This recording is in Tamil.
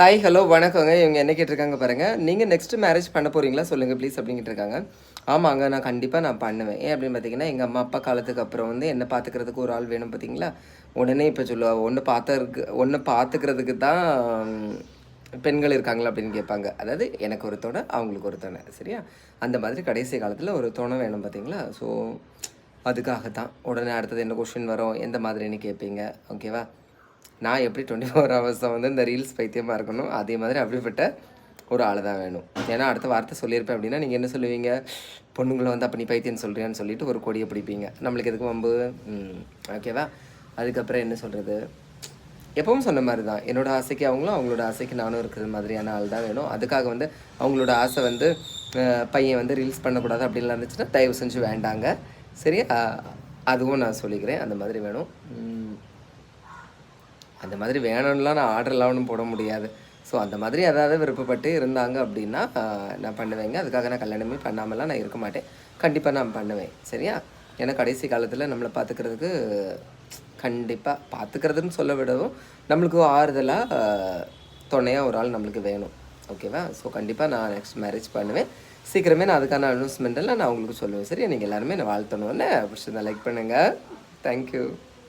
ஹாய் ஹலோ வணக்கங்க. இவங்க என்ன கேட்டிருக்காங்க பாருங்கள் நீங்கள் நெக்ஸ்ட்டு மேரேஜ் பண்ண போகிறீங்களா சொல்லுங்கள் ப்ளீஸ் அப்படின்னு கேட்டிருக்காங்க ஆமாங்க நான் கண்டிப்பாக நான் பண்ணுவேன். ஏன் அப்படின்னு பார்த்தீங்கன்னா எங்கள் அம்மா அப்பா காலத்துக்கு அப்புறம் வந்து என்ன பார்த்துக்கிறதுக்கு ஒரு ஆள் வேணும் பார்த்தீங்களா உடனே இப்போ சொல்லுவா ஒன்று பார்த்துருக்கு ஒன்று பார்த்துக்கிறதுக்கு தான் பெண்கள் இருக்காங்களா? அப்படின்னு கேட்பாங்க. அதாவது எனக்கு ஒரு துணை அவங்களுக்கு ஒரு துணை சரியா? அந்த மாதிரி கடைசி காலத்தில் ஒரு துணை வேணும் பார்த்தீங்களா ஸோ அதுக்காக தான் உடனே அடுத்தது என்ன கொஷின் வரும்? எந்த மாதிரின்னு கேட்பீங்க. ஓகேவா நான் எப்படி டுவெண்ட்டி ஃபோர் ஹவர்ஸை வந்து இந்த ரீல்ஸ் பைத்தியமாக இருக்கணும்? அதே மாதிரி அப்படிப்பட்ட ஒரு ஆள் தான் வேணும். ஏன்னா அடுத்த வார்த்தை சொல்லியிருப்பேன் அப்படின்னா நீங்கள் என்ன சொல்லுவீங்க? பொண்ணுங்களை வந்து அப்போ நீ பைத்தியம்னு சொல்கிறியான்னு சொல்லிட்டு ஒரு கொடியை பிடிப்பீங்க. நம்மளுக்கு எதுக்கு வம்பு? ஓகேவா அதுக்கப்புறம் என்ன சொல்கிறது எப்பவும் சொன்ன மாதிரி தான். என்னோடய ஆசைக்கு அவங்களும் அவங்களோட ஆசைக்கு நானும் இருக்கிற மாதிரியான ஆள் தான் வேணும். அதுக்காக வந்து அவங்களோட ஆசை வந்து பையன் வந்து ரீல்ஸ் பண்ணக்கூடாது அப்படின்லாம் இருந்துச்சுன்னா தயவு செஞ்சு வேண்டாங்க. சரி அதுவும் நான் சொல்லிக்கிறேன். அந்த மாதிரி வேணும். அந்த மாதிரி வேணும்லாம் நான் ஆர்டர் இல்லாமல் போட முடியாது. ஸோ அந்த மாதிரி ஏதாவது விருப்பப்பட்டு இருந்தாங்க அப்படின்னா நான் பண்ணுவேங்க. அதுக்காக நான் கல்யாணமே பண்ணாமலாம் நான் இருக்க மாட்டேன். கண்டிப்பாக நான் பண்ணுவேன். சரியா? ஏன்னா கடைசி காலத்தில் நம்மளை பார்த்துக்கிறதுக்கு கண்டிப்பாக பார்த்துக்கிறதுன்னு சொல்ல விடவும் நம்மளுக்கு ஆறுதலாக துணையாக ஒரு ஆள் நம்மளுக்கு வேணும். ஓகேவா ஸோ கண்டிப்பாக நான் நெக்ஸ்ட் மேரேஜ் பண்ணுவேன். சீக்கிரமே நான் அதுக்கான அனௌன்ஸ்மெண்ட்டெல்லாம் நான் உங்களுக்கு சொல்லுவேன். சரியா? நீங்கள் எல்லாருமே நான் வாழ்த்தணும்னு பிடிச்சிருந்தா லைக் பண்ணுங்கள் தேங்க்யூ